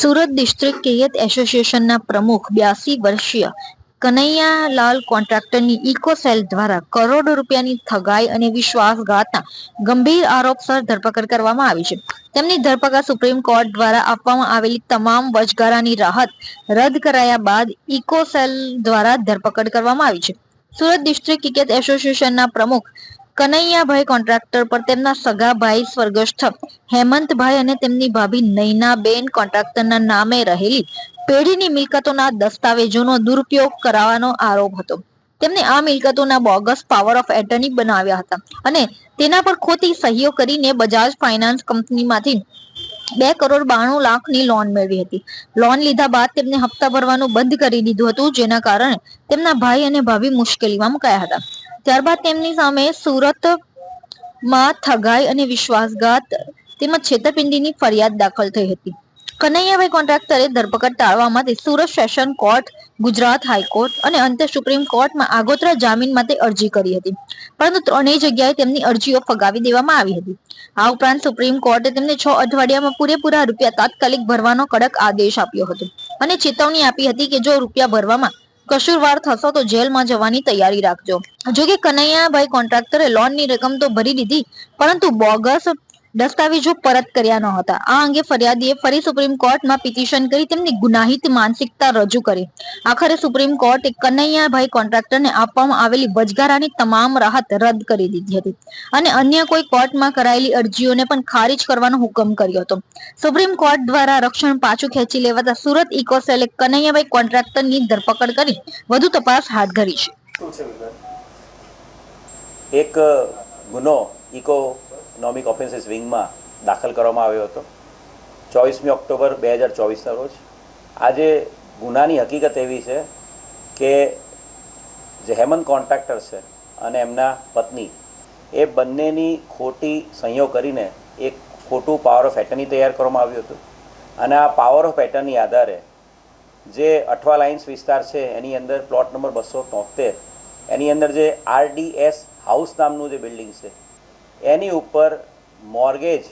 Surat district કેયત એસોસિએશનના પ્રમુખ બ્યાસી વર્ષીય કનૈયાલાલ કોન્ટ્રાક્ટરની ઇકોસેલ દ્વારા કરોડો રૂપિયાની ઠગાઈ અને વિશ્વાસઘાતના ગંભીર આરોપસર ધરપકડ કરવામાં આવી છે. તેમની ધરપકડ સુપ્રીમ કોર્ટ દ્વારા આપવામાં આવેલી તમામ વચગાળાની રાહત રદ કરાયા બાદ ઇકોસેલ દ્વારા ધરપકડ કરવામાં આવી છે. સુરત ડિસ્ટ્રિક્ટ ક્રિકેટ એસોસિએશનના પ્રમુખ કનૈયાભાઈ કોન્ટ્રાક્ટર પર તેમના સગા ભાઈ સ્વર્ગસ્થ હેમંતભાઈ અને તેમની ભાભી નૈનાબેન કોન્ટ્રાક્ટરના નામે રહેલી પેઢીની મિલકતોના દસ્તાવેજોનો દુરુપયોગ કરાવવાનો આરોપ હતો. તેમને આ મિલકતોના બોગસ પાવર ઓફ એટર્ની બનાવ્યા હતા અને તેના પર ખોટી સહીઓ કરીને બજાજ ફાઇનાન્સ કંપનીમાંથી બે કરોડ બાણું લાખની લોન મેળવી હતી. લોન લીધા બાદ તેમને હપ્તા ભરવાનું બંધ કરી દીધું હતું, જેના કારણે તેમના ભાઈ અને ભાભી મુશ્કેલીમાં મુકાયા હતા. ત્યારબાદ તેમની સામે સુરતમાં ઠગાઈ અને વિશ્વાસઘાત તેમજ છેતરપિંડીની ફરિયાદ દાખલ થઈ હતી. કનૈયાભાઈ કોન્ટ્રાક્ટરે ધરપકડ ટાળવા માટે Surat session court, Gujarat high court અને અંતે સુપ્રીમ કોર્ટમાં આગોતરા જામીન માટે અરજી કરી હતી. પરંતુ ત્રણેય જગ્યાએ તેમની અરજીઓ ફગાવી દેવામાં આવી હતી. આ ઉપરાંત સુપ્રીમ કોર્ટે તેમને છ અઠવાડિયામાં પૂરેપૂરા રૂપિયા તાત્કાલિક ભરવાનો કડક આદેશ આપ્યો હતો અને ચેતવણી આપી હતી કે જો રૂપિયા ભરવામાં કસૂરવાર થશો તો જેલમાં જવાની તૈયારી રાખજો. જોકે કનૈયાભાઈ કોન્ટ્રાક્ટરે લોનની રકમ તો ભરી દીધી, પરંતુ બોગસ દસ્તાવેજો પરત કર્યા ન હતા. આ અંગે ફરિયાદીએ ફરી સુપ્રીમ કોર્ટમાં પિટિશન કરી તેમની ગુનાહિત માનસિકતા રજૂ કરી. આખરે સુપ્રીમ કોર્ટે કનૈયાભાઈ કોન્ટ્રાક્ટરને આપવામાં આવેલી વચગાળાની તમામ રાહત રદ કરી દીધી હતી અને અન્ય કોઈ કોર્ટમાં કરાયેલી અરજીઓને પણ ખારીજ કરવાનો હુકમ કર્યો હતો. સુપ્રીમ કોર્ટ દ્વારા રક્ષણ પાછું ખેંચી લેવાતા સુરત ઇકોસેલે કનૈયાભાઈ કોન્ટ્રાક્ટરની ધરપકડ કરી વધુ તપાસ હાથ ધરી છે. એક ગુનો ઇકોનોમિક ઓફેન્સીસ વિંગમાં દાખલ કરવામાં આવ્યો હતો. ચોવીસમી ઓક્ટોબર બે હજાર ચોવીસના રોજ. આજે ગુનાની હકીકત એવી છે કે જે હેમંત કોન્ટ્રાક્ટર છે અને એમના પત્ની, એ બંનેની ખોટી સંયોગ કરીને એક ખોટું પાવર ઓફ એટર્ની તૈયાર કરવામાં આવ્યું હતું. અને આ પાવર ઓફ એટર્ની આધારે જે અઠવા લાઇન્સ વિસ્તાર છે, એની અંદર પ્લોટ નંબર બસો તોતેર, એની અંદર જે આરડીએસ હાઉસ નામનું જે બિલ્ડિંગ છે એની ઉપર મોર્ગેજ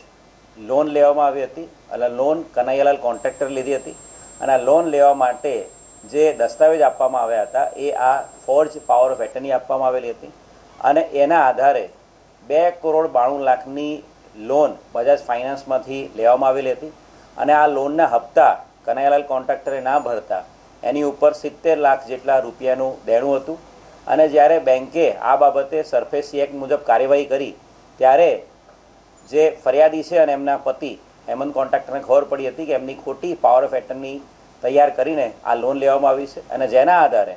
લોન લેવામાં આવી હતી એટલે લોન કનૈયાલાલ કોન્ટ્રાક્ટર લીધી હતી અને આ લોન લેવા માટે જે દસ્તાવેજ આપવામાં આવ્યા હતા, એ આ ફોર્જ પાવર ઓફ એટર્ની આપવામાં આવેલી હતી અને એના આધારે બે કરોડ બાણું લાખની લોન બજાજ ફાઇનાન્સમાંથી લેવામાં આવેલી હતી અને આ લોનના હપ્તા કનૈયાલાલ કોન્ટ્રાક્ટરે ના ભરતા, એની ઉપર સિત્તેર લાખ જેટલા રૂપિયાનું દેણું હતું અને જ્યારે બેન્કે આ બાબતે સરફેસી એક્ટ મુજબ કાર્યવાહી કરી ત્યારે જે ફરિયાદી છે અને એમના પતિ, હેમંત કોન્ટ્રાક્ટરને ખબર પડી હતી કે એમની ખોટી પાવર ઓફ એટર્ની તૈયાર કરીને આ લોન લેવામાં આવી છે અને જેના આધારે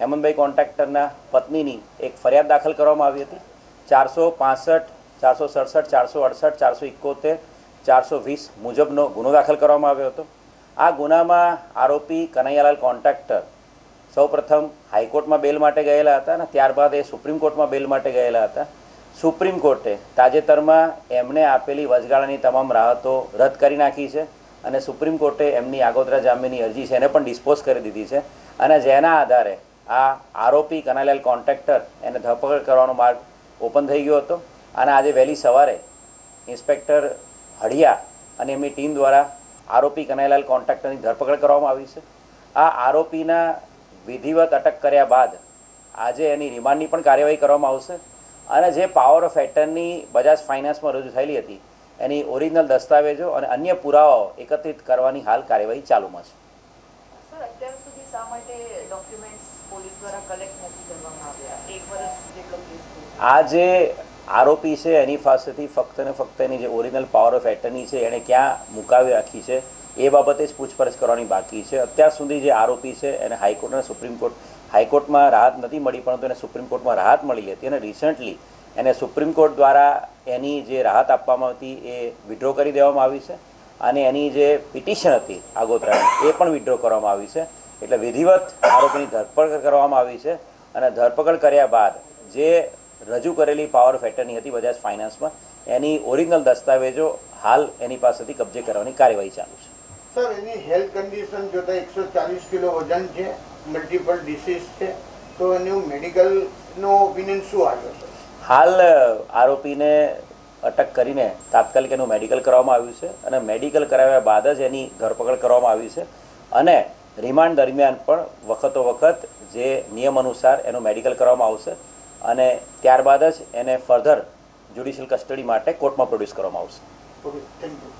હેમંતભાઈ કોન્ટ્રાક્ટરના પત્નીની એક ફરિયાદ દાખલ કરવામાં આવી હતી. ચારસો પાસઠ, ચારસો સડસઠ, ચારસો અડસઠ, ચારસો એકોતેર ચારસો વીસ મુજબનો ગુનો દાખલ કરવામાં આવ્યો હતો. આ ગુનામાં આરોપી કનૈયાલાલ કોન્ટ્રાક્ટર સૌપ્રથમ હાઈકોર્ટમાં બેલ માટે ગયેલા હતા અને ત્યારબાદ એ સુપ્રીમ કોર્ટમાં બેલ માટે ગયેલા હતા. સુપ્રીમ કોર્ટે તાજેતરમાં એમણે આપેલી વચગાળાની તમામ રાહતો રદ કરી નાખી છે અને સુપ્રીમ કોર્ટે એમની આગોતરા જામીનની અરજી છે એને પણ ડિસ્પોઝ કરી દીધી છે. અને જેના આધારે આ આરોપી કનાલાલ કોન્ટ્રાક્ટર એને ધરપકડ કરવાનો માર્ગ ઓપન થઈ ગયો હતો. અને આજે વહેલી સવારે ઇન્સ્પેક્ટર હળિયા અને એમની ટીમ દ્વારા આરોપી કનાઈલાલ કોન્ટ્રાક્ટરની ધરપકડ કરવામાં આવી છે. આ આરોપીના વિધિવત અટક કર્યા બાદ આજે એની રિમાન્ડની પણ કાર્યવાહી કરવામાં આવશે. અને જે પાવર ઓફ એટર્ની બજાજ ફાઇનાન્સમાં રજૂ થયેલી હતી એની ઓરિજિનલ દસ્તાવેજો અને અન્ય પુરાવાઓ એકત્રિત કરવાની હાલ કાર્યવાહી ચાલુમાં છે. આ જે આરોપી છે એની પાસેથી ફક્ત ને ફક્ત એની જે ઓરિજિનલ પાવર ઓફ એટર્ની છે એણે ક્યાં મુકાવી રાખી છે એ બાબતે જ પૂછપરછ કરવાની બાકી છે. અત્યાર સુધી જે આરોપી છે એને હાઈકોર્ટ અને સુપ્રીમ કોર્ટ હાઈકોર્ટમાં રાહત નથી મળી, પરંતુ એને સુપ્રીમ કોર્ટમાં રાહત મળી હતી અને રિસન્ટલી એને સુપ્રીમ કોર્ટ દ્વારા એની જે રાહત આપવામાં હતી એ વિડ્રો કરી દેવામાં આવી છે અને એની જે પિટિશન હતી આગોતરાની એ પણ વિડ્રો કરવામાં આવી છે. એટલે વિધિવત આરોપીની ધરપકડ કરવામાં આવી છે અને ધરપકડ કર્યા બાદ જે રજૂ કરેલી પાવર ફેટરની હતી બજાજ ફાઇનાન્સમાં એની ઓરિજિનલ દસ્તાવેજો હાલ એની પાસેથી કબજે કરવાની કાર્યવાહી ચાલુ છે. સર, એની હેલ્થ કન્ડિશન જોતા એકસો ચાલીસ કિલો વજન છે. મલ્ટિપલ ડિસીઝ છે તો એનું મેડિકલનો ઓપિનિયન શું આવ્યો છે? હાલ આરોપીને અટક કરીને તાત્કાલિક એનું મેડિકલ કરવામાં આવ્યું છે અને મેડિકલ કરાવ્યા બાદ જ એની ધરપકડ કરવામાં આવી છે અને રિમાન્ડ દરમિયાન પણ વખતો વખત જે નિયમ અનુસાર એનું મેડિકલ કરવામાં આવશે અને ત્યારબાદ જ એને ફર્ધર જ્યુડિશિયલ કસ્ટડી માટે કોર્ટમાં પ્રોડ્યુસ કરવામાં આવશે. Okay thank you